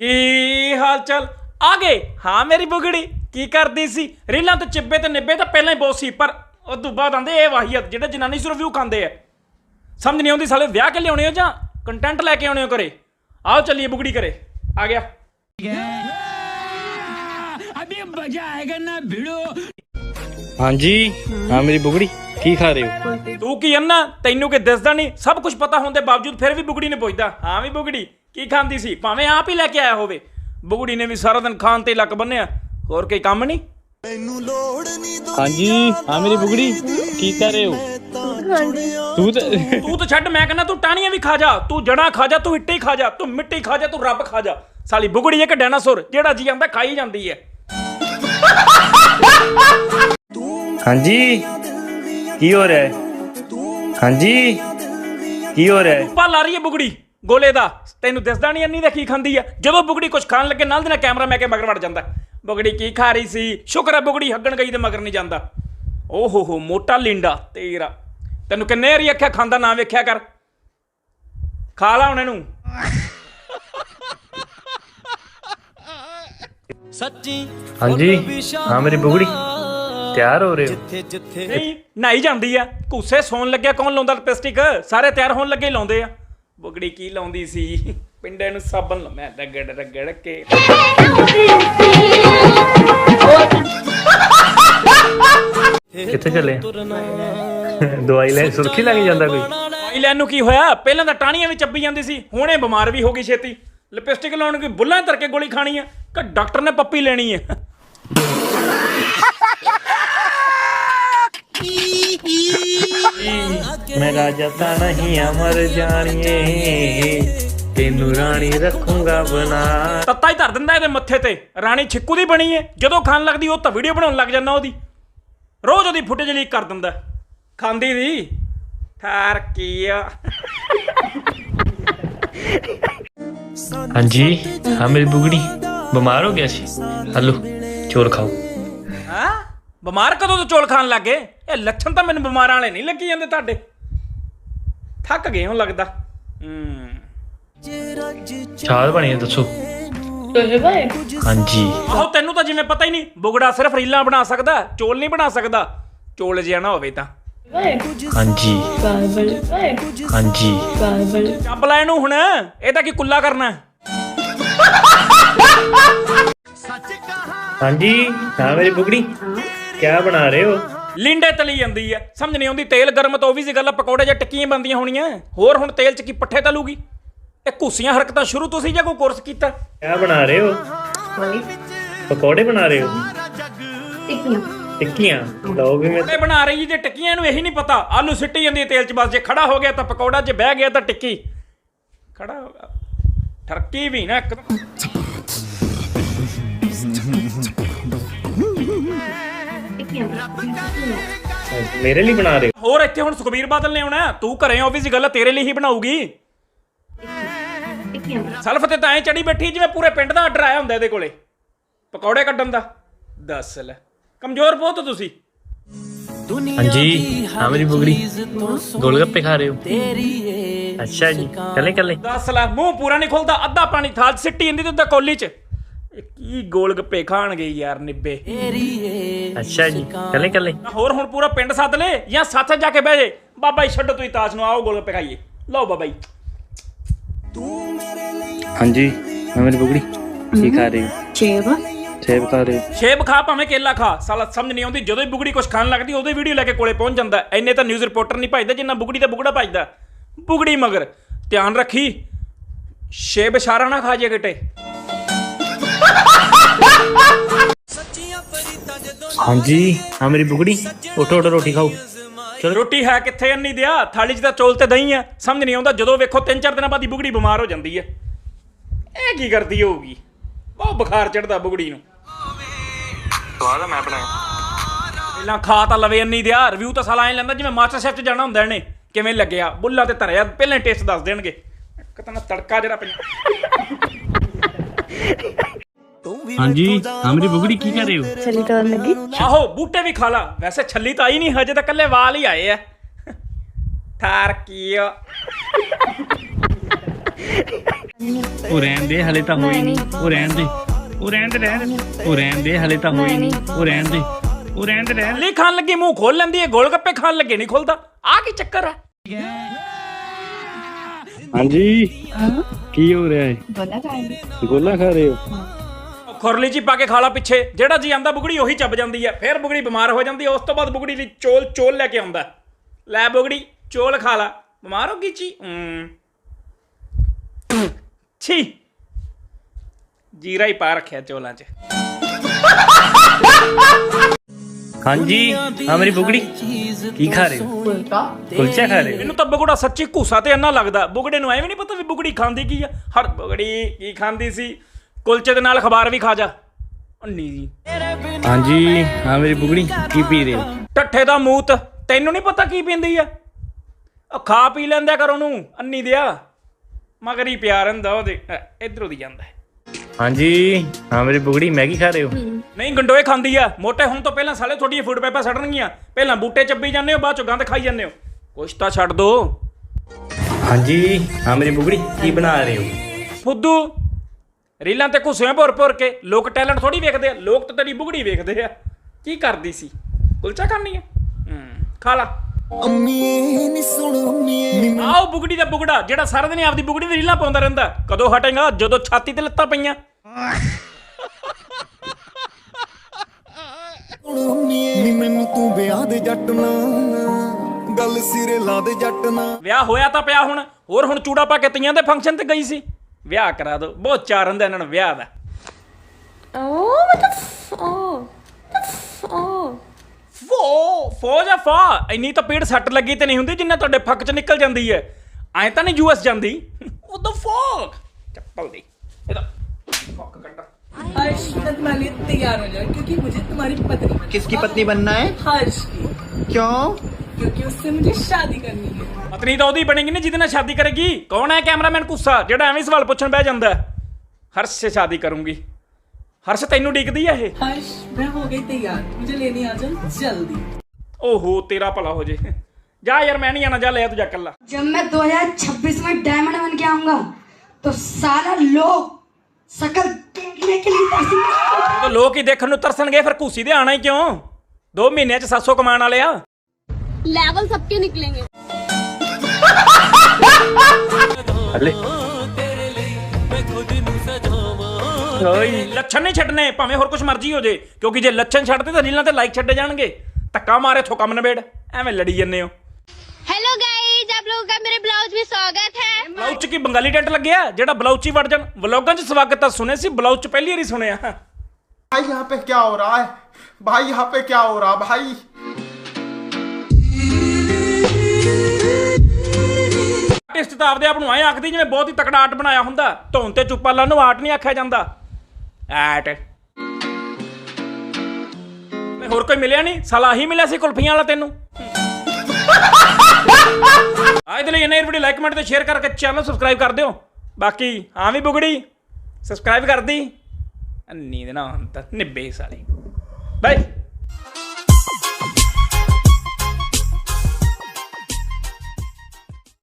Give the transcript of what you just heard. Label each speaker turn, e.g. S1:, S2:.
S1: ਕੀ ਹਾਲ ਚਾਲ? ਆ ਗਏ। ਹਾਂ ਮੇਰੀ ਬੁਗੜੀ ਕੀ ਕਰਦੀ ਸੀ? ਰੀਲਾਂ ਤੇ ਚਿੱਬੇ ਤੇ ਨਿੱਬੇ ਤਾਂ ਪਹਿਲਾਂ ਹੀ ਬਹੁਤ ਸੀ ਪਰ ਉਹ ਤੋਂ ਬਾਅਦ ਆਂਦੇ ਇਹ ਵਾਹੀਅਤ ਜਿਹੜੇ ਜਨਾਨੀ ਸਿਰ ਵਿਊ ਖਾਂਦੇ ਆ। ਸਮਝ ਨਹੀਂ ਆਉਂਦੀ ਸਾਲੇ ਵਿਆਹ ਕੇ ਲਿਆਉਣੇ ਹੋ ਜਾਂ ਕੰਟੈਂਟ ਲੈ ਕੇ ਆਉਣੇ ਹੋ ਕਰੇ ਆਓ ਚੱਲੀਏ ਬੁਗੜੀ ਕਰੇ ਆ ਗਿਆ।
S2: ਹਾਂਜੀ ਹਾਂ ਮੇਰੀ ਬੁਗੜੀ ਕੀ ਖਾ ਰਹੇ ਹੋ?
S1: ਤੂੰ ਕੀ ਅੰਨਾ? ਤੈਨੂੰ ਕੀ ਦਿਸਦਾ ਨਹੀਂ? ਸਭ ਕੁਝ ਪਤਾ ਹੋਣ ਦੇ ਬਾਵਜੂਦ ਫਿਰ ਵੀ ਬੁਗੜੀ ਨੇ ਪੁੱਛਦਾ। ਹਾਂ ਵੀ ਬੁਗੜੀ। ਕੀ ਖਾਂਦੀ ਸੀ? ਭਾਵੇਂ ਆਪ ਹੀ ਲੈ ਕੇ ਆਇਆ ਹੋਵੇ। ਬੁਗੜੀ ਨੇ ਵੀ ਸਾਰਾ ਦਿਨ ਖਾਣ ਤੇ ਲੱਕ ਬੰਨਿਆ। ਹੋਰ ਕੋਈ ਕੰਮ ਨਹੀਂ?
S2: ਹਾਂਜੀ ਹਾਂ ਮੇਰੀ ਬੁਗੜੀ ਕੀ ਕਰ ਰਹੇ ਹੋ? ਤੂੰ ਤਾਂ
S1: ਤੂੰ ਤਾਂ। ਛੱਡ ਮੈਂ ਕਹਿੰਦਾ ਤੂੰ ਟਾਣੀਆਂ ਵੀ ਖਾ ਜਾ। ਤੂੰ ਜੜਾ ਖਾ ਜਾ ਤੂੰ ਇੱਟੇ ਹੀ ਖਾ ਜਾ ਤੂੰ ਮਿੱਟੀ ਖਾ ਜਾ ਤੂੰ ਰੱਬ ਖਾ ਜਾ। ਸਾਲੀ ਬੁਗੜੀ ਇੱਕ ਡਾਇਨਾਸੌਰ ਜਿਹੜਾ ਜੀ ਆਂਦਾ ਖਾਈ ਜਾਂਦੀ ਹੈ।
S2: ਹਾਂਜੀ ਕੀ ਹੋ ਰਿਹਾ ਹੈ? ਹਾਂਜੀ ਕੀ ਹੋ ਰਿਹਾ ਹੈ?
S1: ਪਾ ਲਾ ਰਹੀ ਹੈ ਬੁਗੜੀ। ਗੋਲੇ ਦਾ। ਤੈਨੂੰ ਦਿਸਦਾ ਨਹੀਂ ਅੰਨੀ ਦਾ ਕੀ ਖਾਂਦੀ ਆ? ਜਦੋਂ ਬੁਗੜੀ ਕੁਝ ਖਾਣ ਲੱਗੇ ਨਾਲ ਦੀ ਨਾਲ ਕੈਮਰਾ ਮੈਂ ਕੇ ਮਗਰ ਵੜ ਜਾਂਦਾ। ਬੁਗੜੀ ਕੀ ਖਾ ਰਹੀ ਸੀ? ਸ਼ੁਕਰ ਹੈ ਬੁਗੜੀ ਹੱਗਣ ਗਈ ਤੇ ਮਗਰ ਨਹੀਂ ਜਾਂਦਾ। ਓ ਹੋ ਹੋ ਮੋਟਾ ਲਿੰਡਾ ਤੇਰਾ। ਤੈਨੂੰ ਕਿੰਨੇ ਵਾਰੀ ਆਖਿਆ ਖਾਂਦਾ ਨਾ ਵੇਖਿਆ ਕਰ। ਖਾ ਲਾ ਹੁਣ ਇਹਨੂੰ।
S2: ਹਾਂਜੀ। ਹਾਂ ਮੇਰੀ ਬੁਗੜੀ। ਤਿਆਰ ਹੋ ਰਹੇ ਹੋ?
S1: ਨਹੀਂ ਨਹਾਈ ਜਾਂਦੀ ਆ। ਘੂਸੇ ਸੌਣ ਲੱਗਿਆ ਕੌਣ ਲਾਉਂਦਾ ਲਿਪਸਟਿਕ? ਸਾਰੇ ਤਿਆਰ ਹੋਣ ਲੱਗੇ ਲਾਉਂਦੇ ਆ। ਬੁਗੜੀ ਕੀ ਲਾਉਂਦੀ ਸੀ? ਪਿੰਡੇ ਨੂੰ ਸਾਬਣ ਮੈਂ ਰਗੜ ਰਗੜ ਕੇ।
S2: ਕਿੱਥੇ ਚੱਲੇ? ਦਵਾਈ ਲੈ ਸੁਰਖੀ ਲੱਗ ਜਾਂਦਾ ਕੋਈ?
S1: ਦਵਾਈ ਲੈਣ ਨੂੰ ਕੀ ਹੋਇਆ? ਪਹਿਲਾਂ ਤਾਂ ਟਾਣੀਆਂ ਵੀ ਚੱਬੀ ਜਾਂਦੀ ਸੀ ਹੁਣੇ ਬਿਮਾਰ ਵੀ ਹੋ ਗਈ ਛੇਤੀ। ਲਿਪਸਟਿਕ ਲਾਉਣ ਕੋਈ ਬੁੱਲਾਂ ਧਰ ਕੇ ਗੋਲੀ ਖਾਣੀ ਆ? ਕਿ ਡਾਕਟਰ ਨੇ ਪੱਪੀ ਲੈਣੀ ਆ।
S2: ਮੈਂ ਰਾਜਾ ਤਾਂ ਨਹੀਂ ਅਮਰ ਜਾਣੀਏ। ਤੈਨੂੰ ਰਾਣੀ ਰੱਖੂੰਗਾ ਬਣਾ।
S1: ਤੱਤਾ ਹੀ ਧਰ ਦਿੰਦਾ ਇਹਦੇ ਮੱਥੇ ਤੇ। ਰਾਣੀ ਛਿੱਕੂ ਦੀ ਬਣੀ ਏ। ਜਦੋਂ ਖਾਣ ਲੱਗਦੀ ਉਹ ਤਾਂ ਵੀਡੀਓ ਬਣਾਉਣ ਲੱਗ ਜਾਂਦਾ ਉਹਦੀ। ਰੋਜ਼ ਉਹਦੀ ਫੁਟੇਜ ਲੀਕ ਕਰ ਦਿੰਦਾ। ਖਾਂਦੀ ਦੀ? ਠਾਰ ਕੀ ਆ?
S2: ਹਾਂਜੀ ਹਾਂ ਮੇਰੀ ਬੁਗੜੀ। ਬਿਮਾਰ ਹੋ ਗਿਆ ਸੀ। ਹਲੋ ਚੋਰ ਖਾਓ।
S1: ਹਾਂ? ਬਿਮਾਰ ਕਦੋਂ ਤੋਂ ਚੋਲ ਖਾਣ ਲੱਗੇ ਇਹ ਲੱਛਣ ਤਾਂ ਮੈਨੂੰ ਬਿਮਾਰਾਂ ਵਾਲੇ ਨਹੀਂ ਲੱਗੀ ਜਾਂਦੇ ਤੁਹਾਡੇ। ਥੱਕ ਗਏ ਹੋ ਲੱਗਦਾ। ਹੂੰ।
S2: ਚਾਹ ਬਣੀ ਹੈ ਦੱਸੋ। ਹਾਂਜੀ।
S1: ਆਹੋ ਤੈਨੂੰ ਤਾਂ ਜਿਵੇਂ ਪਤਾ ਹੀ ਨਹੀਂ ਬੁਗੜਾ ਸਿਰਫ ਰੀਲਾਂ ਬਣਾ ਸਕਦਾ ਚੋਲ ਨਹੀਂ ਬਣਾ ਸਕਦਾ। ਚੋਲ ਜਿਹਾ ਨਾ ਹੋਵੇ ਤਾਂ।
S2: ਹਾਂਜੀ।
S3: ਬਾਬਲ
S2: ਹਾਂਜੀ।
S3: ਬਾਬਲ
S1: ਚੱਬ ਲੈ ਇਹਨੂੰ ਹੁਣ ਇਹਦਾ ਕੀ ਕੁੱਲਾ ਕਰਨਾ
S2: ਹਾਂਜੀ ਹਾਂ ਮੇਰੀ ਬੁਗੜੀ ਕੀ ਬਣਾ ਰਹੇ ਹੋ?
S1: ਲਿੰਡੇ ਤਲੀ ਜਾਂਦੀ ਆ। ਸਮਝ ਨਹੀਂ ਆਉਂਦੀ ਤੇਲ ਗਰਮ ਤਾਂ ਉਹ ਵੀ ਸੀ ਗੱਲ ਆ, ਪਕੌੜੇ ਜਾਂ ਟਿੱਕੀਆਂ ਬੰਦੀਆਂ ਹੋਣੀਆਂ। ਹੋਰ ਹੁਣ ਤੇਲ 'ਚ ਕੀ ਪੱਠੇ ਤਲੂਗੀ? ਇਹ ਘੂਸੀਆਂ ਹਰਕਤਾਂ ਸ਼ੁਰੂ ਤੋਂ ਸੀ ਜਾਂ ਕੋਈ ਕੋਰਸ ਕੀਤਾ?
S2: ਕੀ ਬਣਾ ਰਹੇ ਹੋ? ਪਕੌੜੇ ਬਣਾ ਰਹੇ ਹੋ?
S3: ਟਿੱਕੀਆਂ।
S2: ਟਿੱਕੀਆਂ? ਲਓ ਵੀ ਮੈਂ
S1: ਪਕੌੜੇ ਬਣਾ ਰਹੀ ਜੇ ਟਿੱਕੀਆਂ ਨੂੰ ਇਹੀ ਨਹੀਂ ਪਤਾ ਆਲੂ ਸਿੱਟੀ ਜਾਂਦੀ ਹੈ ਤੇਲ 'ਚ ਬਸ ਜੇ ਖੜਾ ਹੋ ਗਿਆ ਤਾਂ ਪਕੌੜਾ ਜੇ ਬਹਿ ਗਿਆ ਤਾਂ ਟਿੱਕੀ। ਖੜਾ ਹੋ ਗਿਆ। ਠਰਕੀ ਵੀ ਨਾ ਇੱਕ
S2: ਮੇਰੇ ਲਈ ਬਣਾ ਰਹੇ
S1: ਹੋਰ ਇੱਥੇ ਹੁਣ ਸੁਖਬੀਰ ਬਾਦਲ ਨੇ ਆਉਣਾ। ਤੂੰ ਘਰੇ ਆਫਿਸ ਗੱਲ ਆ, ਤੇਰੇ ਲਈ ਹੀ ਬਣਾਉਗੀ ਸਲਫ ਤੇ ਤਾਂ ਐ ਚੜੀ ਬੈਠੀ ਜਿਵੇਂ ਪੂਰੇ ਪਿੰਡ ਦਾ ਆਰਡਰ ਆਇਆ ਹੁੰਦਾ ਇਹਦੇ ਕੋਲੇ। ਪਕੌੜੇ ਕੱਢਣ ਦਾ। ਦੱਸ ਲੈ। ਕਮਜ਼ੋਰ ਬਹੁਤ ਹੋ ਤੁਸੀਂ।
S2: ਹੋ ਹਾਂਜੀ ਹਾਂ ਮੇਰੀ ਬੁਗੜੀ। ਗੋਲਗੱਪੇ ਖਾ ਰਹੇ ਹੋ। ਅੱਛਾ ਜੀ ਕੱਲੇ ਕੱਲੇ
S1: ਦੱਸ ਲੈ ਮੂੰਹ ਪੂਰਾ ਨਹੀਂ ਖੁੱਲਦਾ ਅੱਧਾ ਪਾਣੀ ਥਾਲ 'ਚ ਸਿੱਟੀ ਜਾਂਦੀ ਤੇ ਉੱਤੇ ਕੋਲੀ 'ਚ। ਇਹ ਕੀ ਗੋਲ ਗੱਪੇ ਖਾਣਗੇ ਯਾਰ ਨਿੱਬੇ।
S2: ਅੱਛਾ ਜੀ ਕੱਲੇ ਕੱਲੇ
S1: ਹੋਰ ਹੁਣ ਪੂਰਾ ਪਿੰਡ ਸੱਦ ਲੈ ਜਾਂ ਸੱਥ ਜਾ ਕੇ ਬਹਿ ਜੇ। ਬਾਬਾ ਜੀ ਛੱਡੋ ਤੁਸੀਂ ਤਾਸ਼ ਨੂੰ ਆਓ ਗੋਲ ਗੱਪੇ ਖਾਈਏ ਲਓ ਬਾਬਾ ਜੀ।
S2: ਹਾਂਜੀ ਹਾਂ ਮੇਰੀ ਬੁਗੜੀ। ਕੀ ਖਾ ਰਹੇ ਹੋ? ਸੇਬ ਖਾ ਰਹੇ ਹੋ?
S1: ਸ਼ੇਬ ਖਾ ਭਾਵੇਂ ਕੇਲਾ ਖਾ। ਸਾਲਾ ਸਮਝ ਨਹੀਂ ਆਉਂਦੀ ਜਦੋਂ ਹੀ ਬੁਗੜੀ ਕੁਝ ਖਾਣ ਲੱਗਦੀ ਉਦੋਂ ਹੀ ਵੀਡੀਓ ਲੈ ਕੇ ਕੋਲੇ ਪਹੁੰਚ ਜਾਂਦਾ। ਐਨੇ ਤਾਂ ਨਿਊਜ਼ ਰਿਪੋਰਟਰ ਨਹੀਂ ਭਜਦਾ ਜਿੰਨਾ ਬੁਗੜੀ ਦਾ ਬੁਗੜਾ ਭਜਦਾ। ਬੁਗੜੀ ਮਗਰ। ਧਿਆਨ ਰੱਖੀ। ਸ਼ੇਬ ਇਸ਼ਾਰਾ ਨਾ ਖਾ ਜੇ ਕਿਤੇ।
S2: ਹਾਂਜੀ। ਹਾਂ ਮੇਰੀ ਬੁਗੜੀ। ਉਠੋ ਉਠੋ ਰੋਟੀ ਖਾਓ।
S1: ਚਲ। ਰੋਟੀ ਹੈ ਕਿੱਥੇ ਅੰਨੀ ਦਿਆ? ਥਾਲੀ 'ਚ ਤਾਂ ਚੌਲ ਤੇ ਦਹੀਂ ਆ। ਸਮਝ ਨਹੀਂ ਆਉਂਦਾ। ਜਦੋਂ ਵੇਖੋ ਤਿੰਨ ਚਾਰ ਦਿਨਾਂ ਬਾਅਦ ਹੀ ਬੁਗੜੀ ਬਿਮਾਰ ਹੋ ਜਾਂਦੀ ਹੈ ਇਹ ਕੀ ਕਰਦੀ ਹੋਊਗੀ? ਬਹੁਤ ਬੁਖਾਰ ਚੜਦਾ ਬੁਗੜੀ ਨੂੰ।
S2: ਸਵਾਦ ਆ ਮੈਂ ਬਣਾਇਆ।
S1: ਪਹਿਲਾਂ ਖਾ ਤਾਂ ਲਵੇ ਅੰਨੀ ਦਿਆ। ਰਿਵਿਊ ਤਾਂ ਸਾਲਾ ਐ ਲੈਂਦਾ ਜਿਵੇਂ ਮਾਸਟਰ ਸ਼ੈਫ 'ਚ ਜਾਣਾ ਹੁੰਦਾ ਇਹਨੇ। ਕਿਵੇਂ ਲੱਗਿਆ? ਬੁੱਲਾ ਤੇ ਧਰਿਆ। ਪਹਿਲਾਂ ਟੇਸਟ ਦੱਸ ਦੇਣਗੇ। ਇੱਕ ਤਾਂ ਨਾ ਤੜਕਾ ਜਿਹੜਾ ਪਿਆ
S2: ਹਾਂਜੀ ਅਮਰੀ ਬੁਗੜੀ ਕੀ ਕਰ ਰਹੇ ਹੋ?
S3: ਛਲੀ ਤੋੜਨ ਲੱਗੀ?
S1: ਆਹੋ ਬੂਟੇ ਵੀ ਖਾ ਵੈਸੇ ਛੱਲੀ ਤਾਂ ਆਈ ਨਹੀਂ ਹਜੇ ਤਾਂ ਕੱਲੇ ਵਾਲ ਹੀ ਆਏ ਆ। ਥਾਰ ਕੀਓ।
S2: ਉਹ ਰਹਿਣ ਦੇ ਹਲੇ ਤਾਂ ਹੋਈ ਨਹੀਂ। ਉਹ ਰਹਿਣ ਦੇ। ਉਹ ਰਹਿਣ ਦੇ ਰਹਿਣ ਉਹ ਰਹਿਣ ਦੇ ਹਲੇ ਤਾਂ ਹੋਈ ਨਹੀਂ। ਉਹ ਰਹਿਣ ਦੇ। ਉਹ ਰਹਿਣ ਦੇ ਰਹਿਣ
S1: ਲੈ ਖਾਣ ਲੱਗੀ ਮੂੰਹ ਖੋਲ ਲੈਂਦੀ ਹੈ ਗੋਲ ਗੱਪੇ ਖਾਣ ਲੱਗੇ ਨਹੀਂ ਖੋਲਦਾ ਆ ਕੀ ਚੱਕਰ ਆ?
S2: ਹਾਂਜੀ। ਕੀ ਹੋ ਰਿਹਾ ਹੈ ਗੋਲਾ ਖਾ ਰਹੇ। ਹੋ।
S1: ਖੁਰਲੀ ਜੀ ਪਾ ਕੇ ਖਾ ਲਾ ਪਿੱਛੇ। ਜਿਹੜਾ ਜੀ ਆਂਦਾ ਬੁਗੜੀ ਉਹੀ ਚੱਬ ਜਾਂਦੀ ਹੈ ਫਿਰ ਬੁਗੜੀ ਬਿਮਾਰ ਹੋ ਜਾਂਦੀ ਹੈ ਉਸ ਤੋਂ ਬਾਅਦ ਬੁਗੜੀ ਲਈ ਚੋਲ ਚੋਲ ਲੈ ਕੇ ਆਉਂਦਾ। ਲੈ ਬੁਗੜੀ ਚੋਲ ਖਾ ਲਾ ਬਿਮਾਰ ਹੋ ਗਈ ਚੀ ਹਮ। ਛੀ। ਜੀਰਾ ਹੀ ਪਾ ਰੱਖਿਆ ਚੋਲਾਂ 'ਚ।
S2: ਹਾਂਜੀ ਹਾਂ ਮੇਰੀ ਬੁਗੜੀ। ਕੀ ਖਾ ਰਹੇ ਹੋ? ਕੁਲਚਾ। ਖਾ ਰਹੇ ਹੋ?
S1: ਮੈਨੂੰ ਤਾਂ ਬੁਗੜਾ ਸੱਚੀ ਘੂਸਾ ਤੇ ਇੰਨਾ ਲੱਗਦਾ। ਬੁਗੜੇ ਨੂੰ ਐਵੇਂ ਨਹੀਂ ਪਤਾ ਵੀ ਬੁਗੜੀ ਖਾਂਦੀ ਕੀ ਆ? ਹਰ ਬੁਗੜੀ ਕੀ ਖਾਂਦੀ ਸੀ? ਕੁਲਚੇ ਦੇ ਨਾਲ ਅਖਬਾਰ ਵੀ ਖਾ ਜਾ। ਅੰਨੀ ਜੀ।
S2: ਹਾਂਜੀ ਹਾਂ ਮੇਰੀ ਬੁਗੜੀ ਕੀ ਪੀ ਰਹੇ ਹੋ?
S1: ਟੱਠੇ ਦਾ ਮੂਤ ਤੈਨੂੰ ਨਹੀਂ ਪਤਾ ਕੀ ਪੀਂਦੀ ਆ? ਉਹ ਖਾ ਪੀ ਲੈਂਦਾ ਕਰ ਉਹਨੂੰ ਅੰਨੀ ਦਿਆ। ਮਗਰ ਹੀ ਪਿਆ ਰਹਿੰਦਾ ਉਹਦੇ ਇਧਰੋਂ ਦੀ ਜਾਂਦਾ ਹੈ।
S2: ਹਾਂਜੀ ਹਾਂ ਮੇਰੀ ਬੁਗੜੀ ਮੈਗੀ ਖਾ ਰਹੇ ਹੋ?
S1: ਨਹੀਂ ਗੰਡੋਏ ਖਾਂਦੀ ਆ। ਮੋਟੇ ਹੁਣ ਤੋਂ ਪਹਿਲਾਂ ਸਾਲੇ ਤੁਹਾਡੀਆਂ ਫੂਡ ਪੈਪਾਂ ਸੜਨਗੀਆਂ। ਪਹਿਲਾਂ ਬੂਟੇ ਚੱਬੀ ਜਾਂਦੇ ਹੋ ਬਾਅਦ ਚੋਂ ਗੰਦ ਖਾਈ ਜਾਂਦੇ ਹੋ। ਕੁਛ ਤਾਂ ਛੱਡ ਦੋ।
S2: ਹਾਂਜੀ ਹਾਂ ਮੇਰੀ ਬੁਗੜੀ ਕੀ ਬਣਾ ਰਹੇ ਹੋ?
S1: ਫੁੱਦੂ ਰੀਲਾਂ ਤੇ ਘੁੱਸਿਆਂ ਭੁਰ ਭੁਰ ਕੇ ਲੋਕ ਟੈਲੈਂਟ ਥੋੜੀ ਵੇਖਦੇ ਆ ਲੋਕ ਤਾਂ ਤੇਰੀ ਬੁਗੜੀ ਵੇਖਦੇ ਆ। ਕੀ ਕਰਦੀ ਸੀ? ਕੁਲਚਾ ਖਾਣੀ ਆ? ਹੂੰ ਖਾ ਲਾ।
S4: ਅੰਮੀਏ ਨੀ ਸੁਣ ਅੰਮੀਏ
S1: ਆਓ ਬੁਗੜੀ ਦਾ ਬੁਗੜਾ ਜਿਹੜਾ ਸਾਰਾ ਦਿਨ ਆਪਦੀ ਬੁਗੜੀ ਦੀ ਰੀਲਾਂ ਪਾਉਂਦਾ ਰਹਿੰਦਾ। ਕਦੋਂ ਹਟੇਗਾ? ਜਦੋਂ ਛਾਤੀ ਤੇ ਲੱਤਾਂ ਪਈਆਂ।
S4: ਸੁਣ ਅੰਮੀਏ ਨੀ ਮੈਨੂੰ ਤੂੰ ਵਿਆਹ ਦੇ ਜੱਟ ਨਾ ਗੱਲ ਸਿਰੇ ਲਾ ਦੇ ਜੱਟ ਨਾ।
S1: ਵਿਆਹ ਹੋਇਆ ਤਾਂ ਪਿਆ ਹੁਣ ਹੋਰ ਹੁਣ ਚੂੜਾ ਪਾ ਕੇ ਤੀਆਂ ਦੇ ਫੰਕਸ਼ਨ ਤੇ ਗਈ ਸੀ। ਵਿਆਹ ਕਰਾ ਦੋ ਬਹੁਤ ਚਾਰ ਹੁੰਦਾ ਇਹਨਾਂ ਨੂੰ ਵਿਆਹ ਦਾ
S3: Oh, what the f- oh. What the f- oh.
S1: ਫੋ ਫੋ ਜਾਂ ਫਾ ਇੰਨੀ ਤਾਂ ਪੀੜ ਸੱਟ ਲੱਗੀ ਤੇ ਨਹੀਂ ਹੁੰਦੀ ਜਿੰਨਾ ਤੁਹਾਡੇ ਫੱਕ ਚ ਨਿਕਲ ਜਾਂਦੀ ਹੈ ਐਂ ਤਾਂ ਨਹੀਂ ਯੂਐਸ ਜਾਂਦੀ ਉਹ ਦਾ ਫੋਕ ਚੱਪਲ ਦੀ ਇਹਦਾ ਫੱਕ ਕੱਟਾ
S5: हर्ष मैं तुम्हारे लिए तैयार हो जाऊँ क्योंकि मुझे तुम्हारी पत्नी बनना
S6: किसकी पत्नी बनना है
S5: हर्ष की
S6: क्यों
S5: क्योंकि उससे मुझे शादी करनी है
S1: ਪਤਨੀ ਤਾਂ ਉਹਦੀ ਬਣੇਗੀ ਨਾ ਜਿਹਦੇ ਨਾਲ ਸ਼ਾਦੀ ਕਰੇਗੀ ਕੌਣ ਹੈ ਕੈਮਰਾਮੈਨ ਕੁੱਸਾ ਜਿਹੜਾ ਐਵੇਂ ਹੀ ਸਵਾਲ ਪੁੱਛਣ ਬਹਿ ਜਾਂਦਾ ਹੈ? ਹਰਸ਼ ਸੇ ਸ਼ਾਦੀ ਕਰੂੰਗੀ ਹਰਸ਼ ਤੈਨੂੰ ਡੀਕਦੀ ਆ ਇਹ
S5: हर्ष मैं हो गई तैयार मुझे लेने आ जाओ जल्दी
S1: ਓਹੋ ਤੇਰਾ ਭਲਾ ਹੋ ਜੇ ਜਾ ਯਾਰ ਮੈਂ ਨਹੀਂ ਆਣਾ ਜਾ ਲੈ ਆ ਤੂੰ ਜਾ ਕੱਲਾ
S7: जब मैं 2026 में डायमंड बन के आऊंगा तो सारा लोग शकल देखने के लिए तरसेंगे।
S1: ਜਦੋਂ ਲੋਕ ਹੀ ਦੇਖਣ ਨੂੰ ਤਰਸਣਗੇ ਫਿਰ ਘੂਸੀ ਦੇ ਆਣਾ ਹੀ ਕਿਉਂ 2 ਮਹੀਨਿਆਂ ਚ 700 ਕਮਾਉਣ ਵਾਲੇ ਆ
S8: लेवल सबके निकलेंगे
S2: ਹਲੇ ਓਏ
S1: ਲੱਛਣ ਨਹੀਂ ਛੱਡਨੇ ਭਾਵੇਂ ਹੋਰ ਕੁਝ ਮਰਜ਼ੀ ਹੋ ਜੇ ਕਿਉਂਕਿ ਜੇ ਲੱਛਣ ਛੱਡਦੇ ਤਾਂ ਰੀਲਾਂ ਤੇ ਲਾਈਕ ਛੱਡੇ ਜਾਣਗੇ ਧੱਕਾ ਮਾਰੇ ਥੋ ਕੰਮ ਨਵੇੜ ਐਵੇਂ ਲੜੀ ਜੰਨੇ ਹੋ
S8: हेलो गाइस आप लोगों का मेरे ब्लाउज में स्वागत है
S1: ਬਲਾਉਚ ਚ ਕੀ ਬੰਗਾਲੀ ਟੈਂਟ ਲੱਗਿਆ ਜਿਹੜਾ ਬਲਾਉਚ ਹੀ ਵੜ ਜਾਣ ਵਲੋਗਾਂ ਚ ਸਵਾਗਤ ਤਾਂ ਸੁਣੇ ਸੀ ਬਲਾਉਚ ਚ ਪਹਿਲੀ ਵਾਰੀ ਸੁਣਿਆ
S9: भाई यहाँ पे क्या हो रहा है भाई यहाँ पे क्या हो रहा भाई
S1: ਆਰਟਿਸਟ ਤਾਂ ਆਪਦੇ ਆਪ ਨੂੰ ਐ ਆਖਦੀ ਜਿਵੇਂ ਬਹੁਤ ਹੀ ਤਕੜਾ ਆਰਟ ਬਣਾਇਆ ਹੁੰਦਾ। ਧੌਣ ਤੇ ਚੁੱਪਾ ਲਾ ਨੂੰ ਆਰਟ ਨਹੀਂ ਆਖਿਆ ਜਾਂਦਾ। ਆਰਟ ਮੈਂ ਹੋਰ ਕੋਈ ਮਿਲਿਆ ਨਹੀਂ? ਸਾਲਾ ਹੀ ਮਿਲਿਆ ਸੀ ਕੁਲਫੀਆਂ ਵਾਲਾ ਤੈਨੂੰ? ਆਹ ਇਹਦੇ ਲਈ ਇਹਨੇ ਵੀਡੀਓ ਲਾਈਕ ਕਮੈਂਟ ਤੇ ਸ਼ੇਅਰ ਕਰਕੇ ਚੈਨਲ ਸਬਸਕ੍ਰਾਈਬ ਕਰ ਦਿਓ। ਬਾਕੀ ਆ ਵੀ ਬੁਗੜੀ। ਸਬਸਕ੍ਰਾਈਬ ਕਰਦੀ। ਨੀਂਦ ਨਾ ਹੁਣ ਨਿੱਬੇ ਸਾਲੀ। ਬਾਏ।